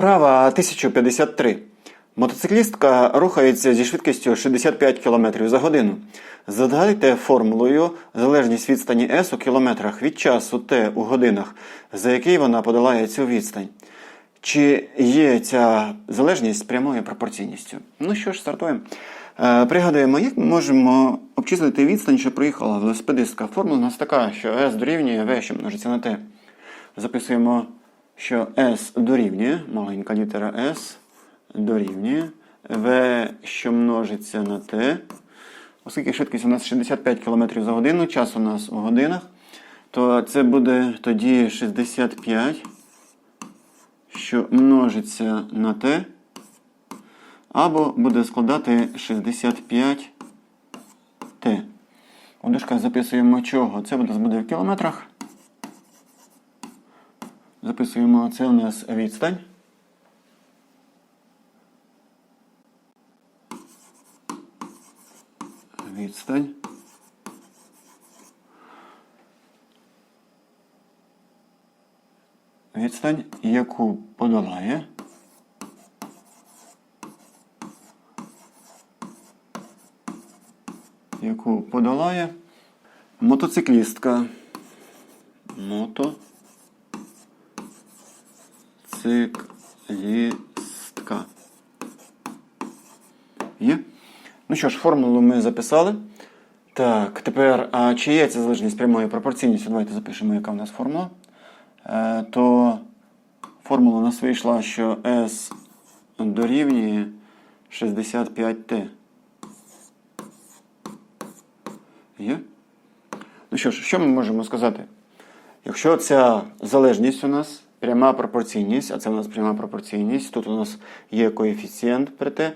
Вправа 1053. Мотоциклістка рухається зі швидкістю 65 км за годину. Задайте формулою залежність відстані S у кілометрах від часу T у годинах, за який вона подолає цю відстань. Чи є ця залежність прямою пропорційністю? Ну що ж, стартуємо. Е, Пригадуємо, як ми можемо обчислити відстань, що проїхала велосипедистка. Формула у нас така, що S дорівнює V, що множиться на T. Записуємо, що S дорівнює, маленька літера S дорівнює V, що множиться на T. Оскільки швидкість у нас 65 км за годину, час у нас у годинах, то це буде тоді 65, що множиться на T, або буде складати 65 Т. У дужках записуємо чого? Це буде в кілометрах. Записуємо, це у нас відстань. Відстань. Відстань, яку подолає. Яку подолає мотоциклістка. Мотоциклістка. Є? Ну що ж, формулу ми записали. Так, тепер, а чи є ця залежність прямою пропорційністю? Давайте запишемо, яка в нас формула. Е, то формула у нас вийшла, що S дорівнює 65T. Є? Ну що ж, що ми можемо сказати? Якщо ця залежність у нас пряма пропорційність, а це у нас пряма пропорційність, тут у нас є коефіцієнт при Т,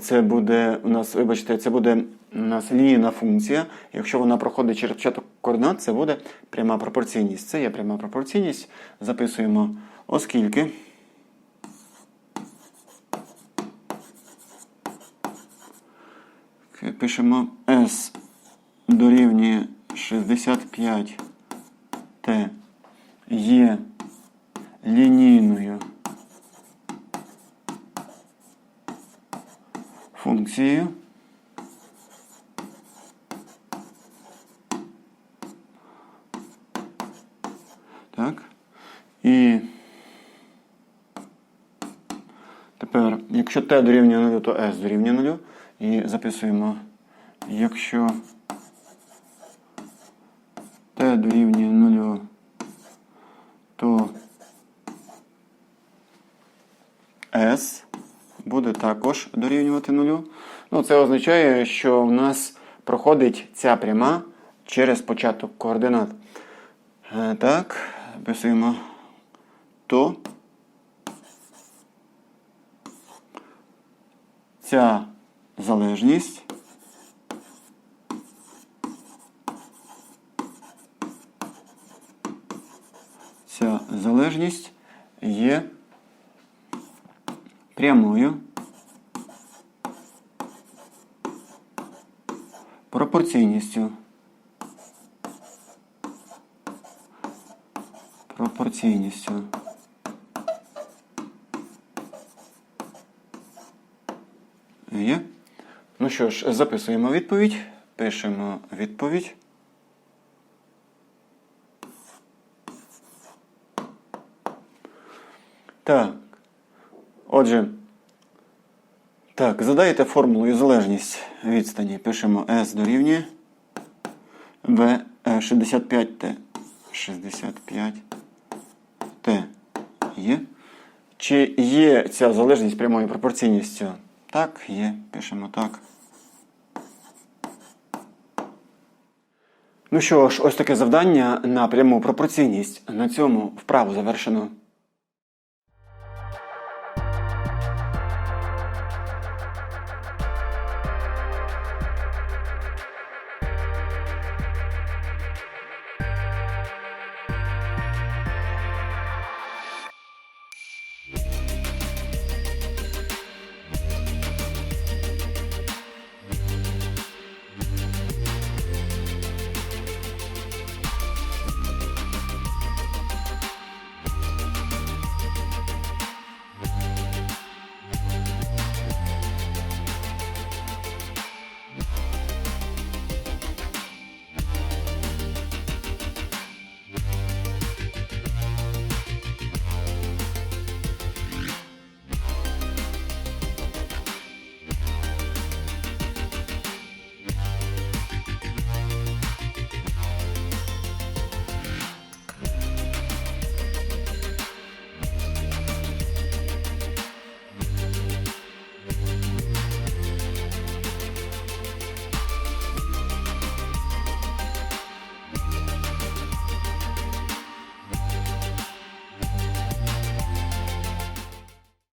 це буде у нас, вибачте, це буде у нас лінійна функція. Якщо вона проходить через початок координат, це буде пряма пропорційність. Це є пряма пропорційність. Записуємо, оскільки. Пишемо S дорівнює 65 Т є лінійною функцією. Так. І тепер, якщо t дорівнює 0, то s дорівнює 0. І записуємо, якщо t дорівнює 0, то s буде також дорівнювати 0. Ну, це означає, що в нас проходить ця пряма через початок координат. Е, Так, записуємо то ця залежність ця залежність є прямою пропорційністю. Пропорційністю. Є? Ну що ж, записуємо відповідь. Пишемо відповідь. Так. Отже. Так, задаєте формулою залежність відстані. Пишемо S дорівнює V 65T. 65T є. Чи є ця залежність прямою пропорційністю? Так, є. Пишемо так. Ну що ж, ось таке завдання на пряму пропорційність. На цьому вправу завершено.